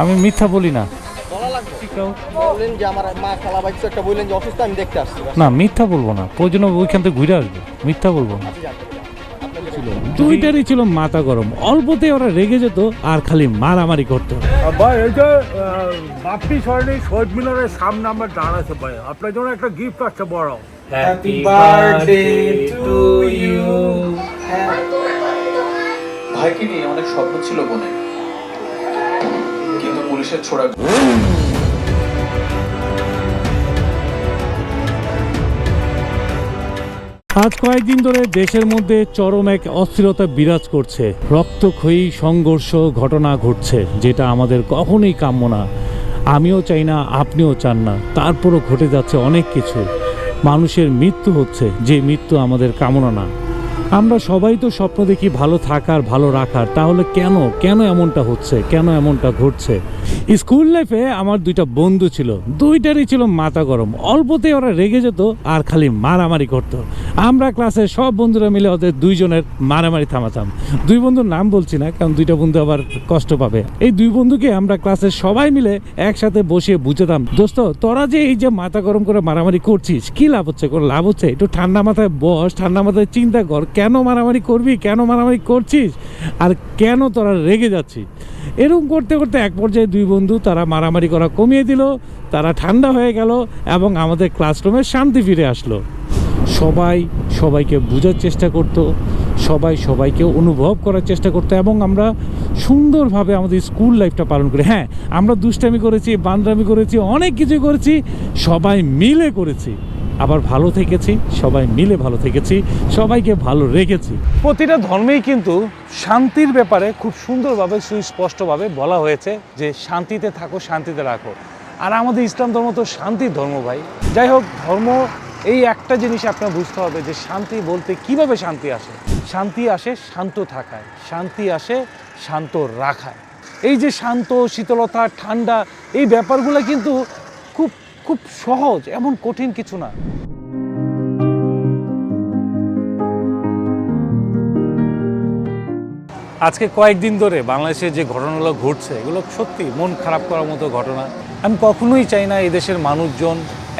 আমি মিথ্যা বলি না। বলা যে আমার মা খালা বা কিছু একটা বললেন যে অসুস্থ আমি দেখতে আসছি। না মিথ্যা বলব না। প্রয়োজন ওইখান থেকে ঘুরে আসবে। মিথ্যা বলব না। দুইটারই ছিল মাথা গরম। অল্পতে ওরা রেগে যেত আর খালি মারামারি করতো। ভাই এই যে বাপ্পি সরণি শহীদ মিনারের সামনে আমরা দাঁড়াচ্ছে ভাই। আপনার জন্য একটা গিফট আছে বড়। হ্যাপি বার্থডে টু ইউ ভাইকে নিয়ে? অনেক স্বপ্ন ছিল বোনের পুলিশের ছোড়া আজ কয়েকদিন ধরে দেশের মধ্যে চরম এক অস্থিরতা বিরাজ করছে। রক্তক্ষয়ী সংঘর্ষ ঘটনা ঘটছে, যেটা আমাদের কখনোই কাম্য না। আমিও চাই না, আপনিও চান না। তারপরও ঘটে যাচ্ছে অনেক কিছু। মানুষের মৃত্যু হচ্ছে, যে মৃত্যু আমাদের কামনা না। আমরা সবাই তো স্বপ্ন দেখি ভালো থাকার, ভালো রাখার। তাহলে কেন? কেন এমনটা হচ্ছে? কেন এমনটা ঘটছে? স্কুল লাইফে আমার দুইটা বন্ধু ছিল। দুইটারই ছিল মাথা গরম। অল্পতে ওরা রেগে যেত আর খালি মারামারি করত। আমরা ক্লাসে সব বন্ধুরা মিলে ওদের দুইজনের মারামারি থামাতাম। দুই বন্ধুর নাম বলছি না, কারণ দুইটা বন্ধু আবার কষ্ট পাবে। এই দুই বন্ধুকে আমরা ক্লাসের সবাই মিলে একসাথে বসিয়ে বুঝাতাম, দোস্ত, তোরা যে এই যে মাথা গরম করে মারামারি করছিস, কি লাভ হচ্ছে? কোনো লাভ হচ্ছে? একটু ঠান্ডা মাথায় বস, ঠান্ডা মাথায় চিন্তা কর। কেন মারামারি করবি? কেন মারামারি করছিস? আর কেন তোরা রেগে যাচ্ছিস? এরকম করতে করতে এক পর্যায়ে দুই বন্ধু তারা মারামারি করা কমিয়ে দিল, তারা ঠান্ডা হয়ে গেল এবং আমাদের ক্লাসরুমে শান্তি ফিরে আসলো। সবাই সবাইকে বোঝার চেষ্টা করত, সবাই সবাইকে অনুভব করার চেষ্টা করতো এবং আমরা সুন্দরভাবে আমাদের স্কুল লাইফটা পালন করি। হ্যাঁ আমরা দুষ্টামি করেছি বান্দরামি করেছি, অনেক কিছু করেছি, সবাই মিলে করেছি। আবার ভালো থেকেছি, সবাই মিলে ভালো থেকেছি, সবাইকে ভালো রেখেছি। প্রতিটা ধর্মেই কিন্তু শান্তির ব্যাপারে খুব সুন্দরভাবে, সুস্পষ্টভাবে বলা হয়েছে যে শান্তিতে থাকো, শান্তিতে রাখো। আর আমাদের ইসলাম ধর্ম তো শান্তির ধর্ম ভাই। যাই হোক, ধর্ম এই একটা জিনিস আপনার বুঝতে হবে যে শান্তি বলতে কীভাবে শান্তি আসে? শান্তি আসে শান্ত থাকায়, শান্তি আসে শান্ত রাখায়। এই যে শান্ত, শীতলতা, ঠান্ডা, এই ব্যাপারগুলো কিন্তু খুব খুব সহজ, এমন কঠিন কিছু না। আজকে কয়েকদিন ধরে বাংলাদেশে যে ঘটনাগুলো ঘটছে, এগুলো সত্যি মন খারাপ করার মতো ঘটনা। আমি কখনোই চাই না এদেশের মানুষজন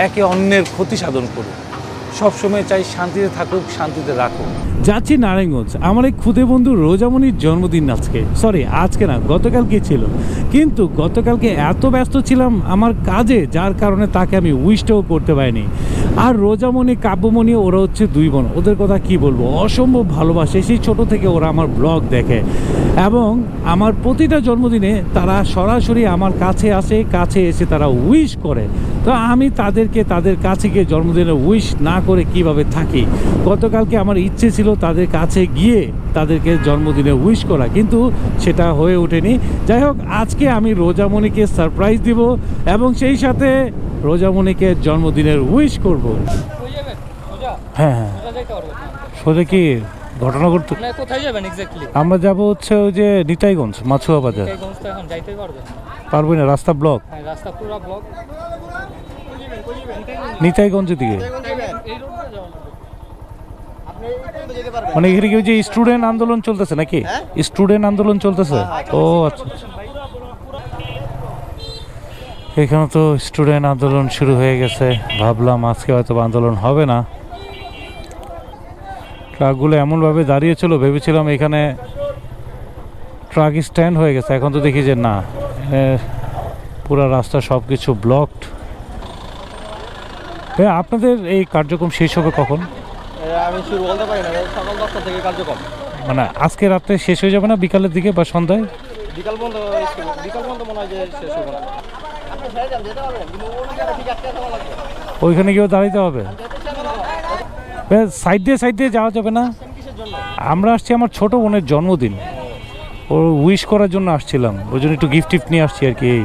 একে অন্যের ক্ষতি সাধন করুক। সবসময় চাই শান্তিতে থাকুক, শান্তিতে রাখুক। যাচ্ছি নারায়ণগঞ্জ। আমার এই খুদে বন্ধু রোজামণির জন্মদিন আজকে। সরি আজকে না, গতকালকে ছিল। কিন্তু গতকালকে এত ব্যস্ত ছিলাম আমার কাজে, যার কারণে তাকে আমি উইশটাও করতে পারিনি। আর রোজামণি, কাব্যমণি, ওরা হচ্ছে দুই বোন। ওদের কথা কি বলব? অসম্ভব ভালোবাসে। সেই ছোট থেকে ওরা আমার ব্লগ দেখে। এবং আমার প্রতিটা জন্মদিনে তারা সরাসরি আমার কাছে আসে, কাছে এসে তারা উইশ করে। তো আমি তাদেরকে, তাদের কাছে গিয়ে জন্মদিনে উইশ না করে কীভাবে থাকি? গতকালকে আমার ইচ্ছে ছিল তাদের কাছে গিয়ে তাদেরকে জন্মদিনে উইশ করা, কিন্তু সেটা হয়ে ওঠেনি। যাই হোক, আজকে আমি রোজামণিকে সারপ্রাইজ দিব এবং সেই সাথে রোজামণিকে জন্মদিনের উইশ করব। হ্যাঁ হ্যাঁ। সোজা কি ঘটনা করতে কোথায় যাবেন এক্স্যাক্টলি আমরা যাব হচ্ছে ওই যে নিতাইগঞ্জ মাছুয়া বাজার। টাইগঞ্জ এখন যাইতে পারবেন? পারবই না রাস্তা ব্লক হ্যাঁ রাস্তা পুরো ব্লক নিতাইগঞ্জের দিকে। এই রোডে যাওয়া লাগবে আপনি এই পর্যন্ত যেতে পারবেন মানে এখানে কি ওই যে স্টুডেন্ট আন্দোলন চলতেছে নাকি? হ্যাঁ? স্টুডেন্ট আন্দোলন চলতেছে? ও আচ্ছা আচ্ছা। এখানে তো স্টুডেন্ট আন্দোলন শুরু হয়ে গেছে। ভাবলাম আজকে হয়তো আন্দোলন হবে না। ট্রাকগুলো এমনভাবে দাঁড়িয়েছিল ভেবেছিলাম এখানে ট্রাক স্ট্যান্ড হয়ে গেছে। এখন তো দেখি যে না পুরো রাস্তা সব কিছু ব্লকড হ্যাঁ আপনাদের এই কার্যক্রম শেষ হবে কখন? আমি শুরু বলতে পারি না সকাল দশটা থেকে কার্যক্রম। মানে আজকে রাত্রে শেষ হয়ে যাবে না বিকালের দিকে বা সন্ধ্যায়? বিকাল পর্যন্ত বিকাল পর্যন্ত মনে হয় যে শেষ হবে না। ওইখানে গিয়েও দাঁড়াইতে হবে। সাইড দিয়ে সাইড দিয়ে যাওয়া যাবে না। আমরা আসছি আমার ছোট বোনের জন্মদিন। ওর উইশ করার জন্য আসছিলাম। ওই জন্য একটু গিফট টিফট নিয়ে আসছি আর কি, এই।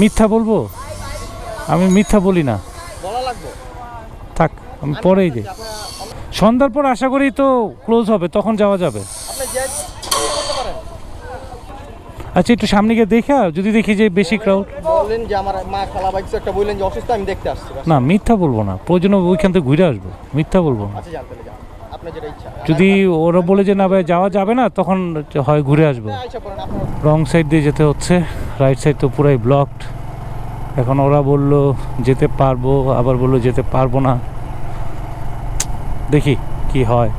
মিথ্যা বলব? আমি মিথ্যা বলি না। আমি পরেই যাই সন্ধ্যার পর আশা করি তো ক্লোজ হবে তখন যাওয়া যাবে। আচ্ছা একটু সামনে গিয়ে দেখা যদি দেখি যে বেশি ক্রাউড বললেন যে আমার মা খালা ভাই কিছু একটা বললেন যে অসুস্থ আমি দেখতে আসছি না মিথ্যা বলব না। প্রয়োজন ওইখান থেকে ঘুরে আসব মিথ্যা বলব না। আচ্ছা যান যদি ওরা বলে যে না ভাই যাওয়া যাবে না তখন হয় ঘুরে আসব। হ্যাঁ, রং সাইড দিয়ে যেতে হচ্ছে রাইট সাইড তো পুরাই ব্লকড এখন ওরা বলল যেতে পারব আবার বলল যেতে পারব না। দেখি কি হয়।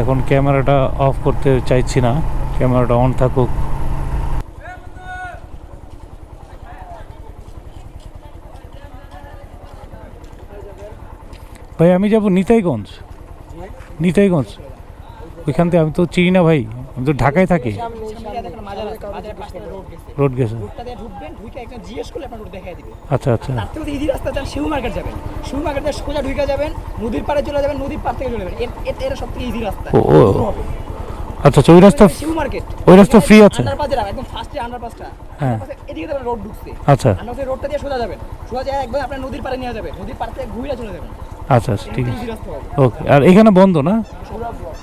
এখন ক্যামেরাটা অফ করতে চাইছি না ক্যামেরাটা অন থাকুক। ভাই আমি যাব নিতাইগঞ্জ। নিতাইগঞ্জ। ওইখান থেকে আমি তো চিনি না ভাই। আমি তো ঢাকায় থাকি। রোড গেছে। আচ্ছা আচ্ছা। ইজি রাস্তা যান শিউ মার্কেট যাবেন শিউ মার্কেট দিয়ে সোজা ঢুকে যাবেন নদীর পাড়ে চলে যাবেন নদীর পাড় থেকে চলে যাবেন এটা সব থেকে ইজি রাস্তা ও। আচ্ছা আচ্ছা ওই রাস্তা শিউ মার্কেট ওই রাস্তা free আছে? আন্ডারপাস যেটা একদম ফার্স্টে আন্ডারপাসটা হ্যাঁ। এদিকে যাবেন রোড ঢুকছে আচ্ছা। আন্ডারপাসের রোডটা দিয়ে সোজা যাবেন সোজা যায় একদম আপনার নদীর পাড়ে নিয়ে যাবেন নদীর পাড় থেকে ঘুরে চলে যাবেন আচ্ছা আচ্ছা ঠিক আছে। ওকে আর এখানে বন্ধ না? পুরো ব্লক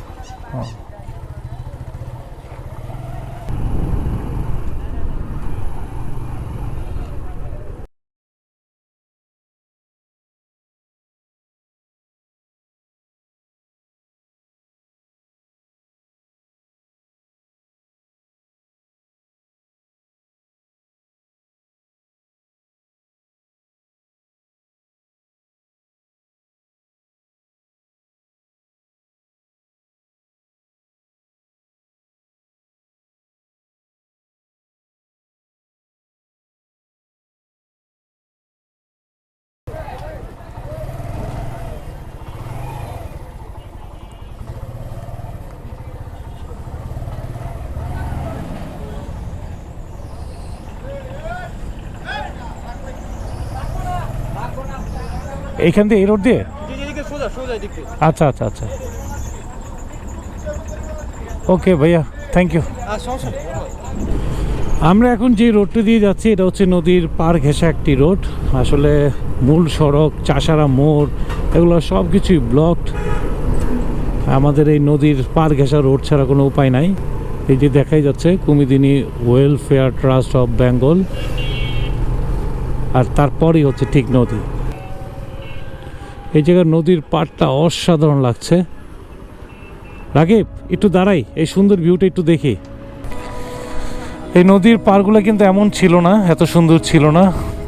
এইখান দিয়ে এই রোড দিয়ে? আচ্ছা আচ্ছা আচ্ছা। ওকে ভাইয়া থ্যাংক ইউ আমরা এখন যে রোডটা দিয়ে যাচ্ছি এটা হচ্ছে নদীর পার ঘেঁষা একটি রোড। আসলে মূল সড়ক চাষারা মোড় এগুলো সব কিছুই ব্লকড আমাদের এই নদীর পার ঘেঁষা রোড ছাড়া কোনো উপায় নাই। এই যে দেখাই যাচ্ছে Kumudini welfare trust of Bengal আর তারপরই হচ্ছে ঠিক নদী। এই জায়গার নদীর পাড়টা অসাধারণ লাগছে। রাগিব একটু দাঁড়াই, এই সুন্দর ভিউটা একটু দেখি। এই নদীর পাড়গুলো কিন্তু এমন ছিল না, এত সুন্দর ছিল না।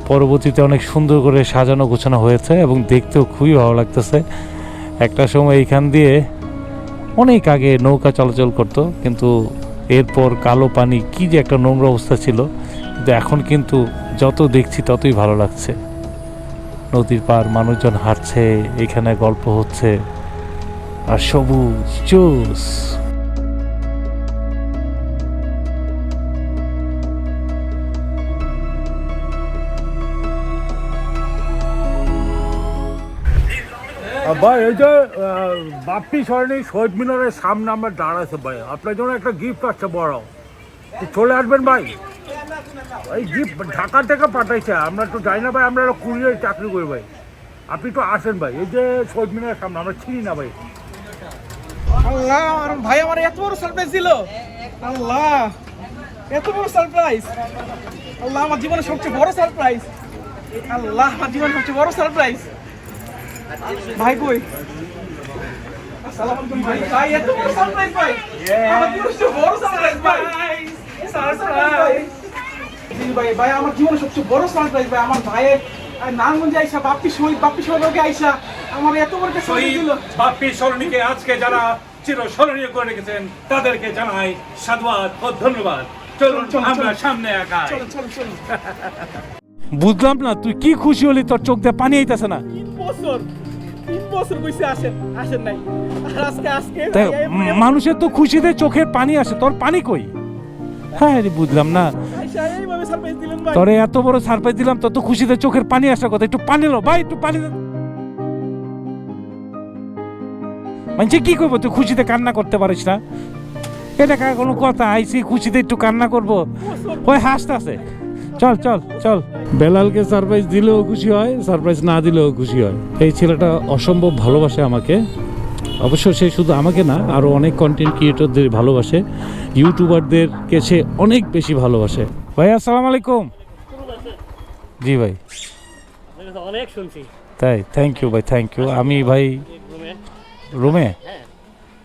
পরবর্তীতে অনেক সুন্দর করে সাজানো গোছানো হয়েছে এবং দেখতেও খুবই ভালো লাগতেছে। একটা সময় এইখান দিয়ে অনেক আগে নৌকা চলাচল করত, কিন্তু এরপর কালো পানি, কি যে একটা নোংরা অবস্থা ছিল। কিন্তু এখন কিন্তু যত দেখছি ততই ভালো লাগছে। নদীর পার মানুষজন হাঁটছে, এখানে গল্প হচ্ছে। আর সবুজ জোস। ভাই, এই যে বাপ্পি সরণি শহীদ মিনারের সামনে আমরা দাঁড়াচ্ছে ভাই। আপনার জন্য একটা গিফট আছে বড়। চলে আসবেন, ভাই। এই গিফট ঢাকা থেকে পাঠাইছে আমরা তো যাই না ভাই আমরা কুড়িয়ে চাকরি করি ভাই। আপনি তো আসেন ভাই এই যে শহীদ মিনারের সামনে আমরা চিনি না ভাই। আল্লাহ ভাই আমার এত বড় সারপ্রাইজ দিল। আল্লাহ এত বড় সারপ্রাইজ আল্লাহ আমার জীবনের সবচেয়ে বড় সারপ্রাইজ আল্লাহ আমার জীবনের সবচেয়ে বড় সারপ্রাইজ ভাই কই? আসসালামু আলাইকুম ভাই। ভাই এত বড় সারপ্রাইজ ভাই। আমার জীবনের সবচেয়ে বড় সারপ্রাইজ ভাই। সারপ্রাইজ ভাই ভাই আমার জীবনের সবচেয়ে বড় সারপ্রাইজ ভাই আমার ভাইয়ের নারায়ণগঞ্জে আইসা বাপ্পি শহীদ বাপ্পি শহীদ আইসা আমার এত বড় একটা দিল। বাপ্পি সরণিকে আজকে যারা চিরস্মরণীয় করে রেখেছেন তাদেরকে জানাই সাধুবাদ ও ধন্যবাদ। চলুন আমরা সামনে একাই চলুন চলুন চলুন। বুঝলাম না তুই কি খুশি হলি? তোর চোখ দিয়ে পানি আইতাছে না। তিন বছর বছর বসে আসেন আসেন নাই। আর আজকে আজকে তাই ভাই, এমন- মানুষের তো খুশিতে চোখের পানি আসে তোর পানি কই? হ্যাঁ রে, বুঝলাম না। তোরে এত বড় সারপ্রাইজ দিলাম তোর তো খুশিতে চোখের পানি আসার কথা। একটু পানি লো ভাই একটু পানি। মানে কি করব? তুই খুশিতে কান্না করতে পারিস না। এটা কোনো কথা আইসি খুশিতে একটু কান্না করব। ওই হাসতে চল চল চল। বেলালকে সারপ্রাইজ দিলেও খুশি হয় সারপ্রাইজ না দিলেও খুশি হয়। এই ছেলেটা অসম্ভব ভালোবাসে আমাকে। অবশ্য সে শুধু আমাকে না আরও অনেক কন্টেন্ট ক্রিয়েটরদের ভালোবাসে ইউটিউবারদেরকে সে অনেক বেশি ভালোবাসে। ভাই আসসালামু আলাইকুম। জি ভাই। অনেক শুনছি। তাই থ্যাংক ইউ ভাই থ্যাংক ইউ আমি ভাই রুমে?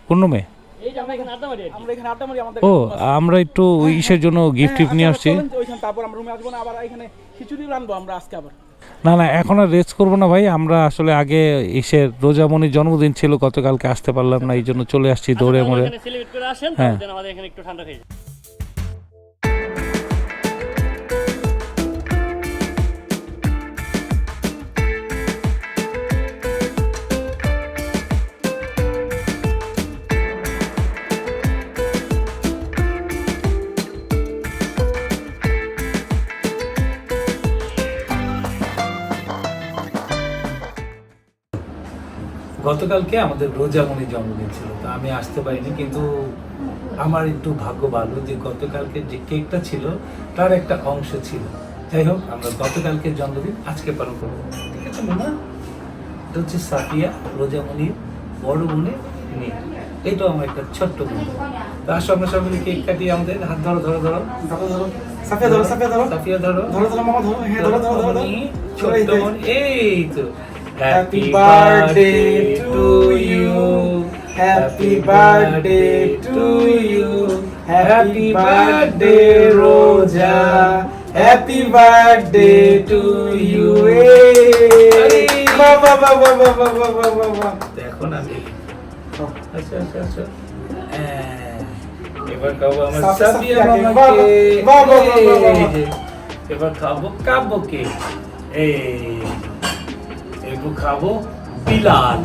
কোন রুমে? এই যে আমরা এখানে আড্ডা মারি আমরা এখানে আড্ডা মারি আমাদের ও আমরা একটু ওই ইসের জন্য গিফট টিফট নিয়ে আসছি। তারপর আমরা রুমে আসব না আবার এখানে খিচুড়ি রানবো আমরা আজকে আবার। না না এখন আর রেস্ট করব না ভাই। আমরা আসলে আগে ইসের রোজামণির জন্মদিন ছিল গতকালকে আসতে পারলাম না এই জন্য চলে আসছি দৌড়ে মরে করে আসেন হ্যাঁ। গতকালকে আমাদের রোজামণির জন্মদিন ছিল তো আমি আসতে পারিনি কিন্তু আমার একটু ভাগ্য ভালো যে গতকালকে যে কেকটা ছিল তার একটা অংশ ছিল। যাই হোক আমরা গতকালকে জন্মদিন আজকে পালন করব। ঠিক আছে মামা এটা হচ্ছে সাফিয়া রোজামণির বড় বোনের মেয়ে। এটাও আমার একটা ছোট্ট বোন। তো আসো আমরা সবাই কেক কাটিয়ে আমাদের হাত ধরো ধরো ধরো। ধরো ধরো। সাফিয়া ধরো সাফিয়া ধরো। সাফিয়া ধরো। ধরো ধরো মামা ধরো হ্যাঁ ধরো ধরো ধরো ধরো। মামনি, ছোট্ট বোন এই তো। Happy birthday to you. Happy birthday to you. Happy birthday, Roja. Happy birthday to you. দেখো না আচ্ছা আচ্ছা আচ্ছা এবার খাব আমার সাবিয়া মামাকে এবার খাব কাব্যকে এই একটু খাব, বিলাল।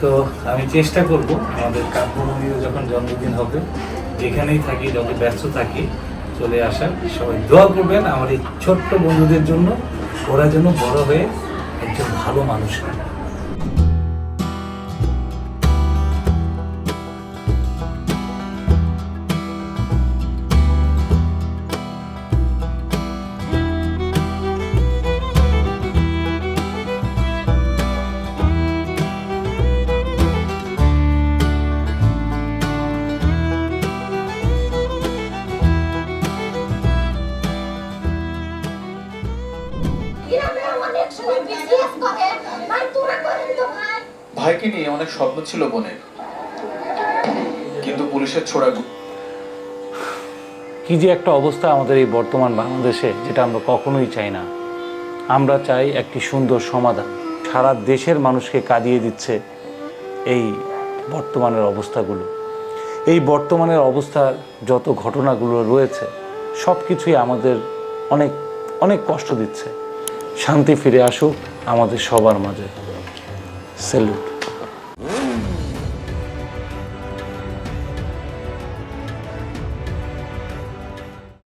তো আমি চেষ্টা করব, আমাদের কাব্যমণিরও যখন জন্মদিন হবে, যেখানেই থাকি, যত ব্যস্ত থাকি, চলে আসার, সবাই দোয়া করবেন আমার এই ছোট্ট বন্ধুদের জন্য, ওরা যেন বড় হয়ে একজন ভালো মানুষ হয়। ভাইকে নিয়ে অনেক স্বপ্ন ছিল বোনের। কিন্তু পুলিশের ছোড়া কি যে একটা অবস্থা আমাদের এই বর্তমান বাংলাদেশে, যেটা আমরা কখনোই চাই না। আমরা চাই একটি সুন্দর সমাধান। সারা দেশের মানুষকে কাঁদিয়ে দিচ্ছে এই বর্তমানের অবস্থাগুলো। এই বর্তমানের অবস্থার যত ঘটনাগুলো রয়েছে সব কিছুই আমাদের অনেক অনেক কষ্ট দিচ্ছে। শান্তি ফিরে আসুক আমাদের সবার মাঝে। সেলুট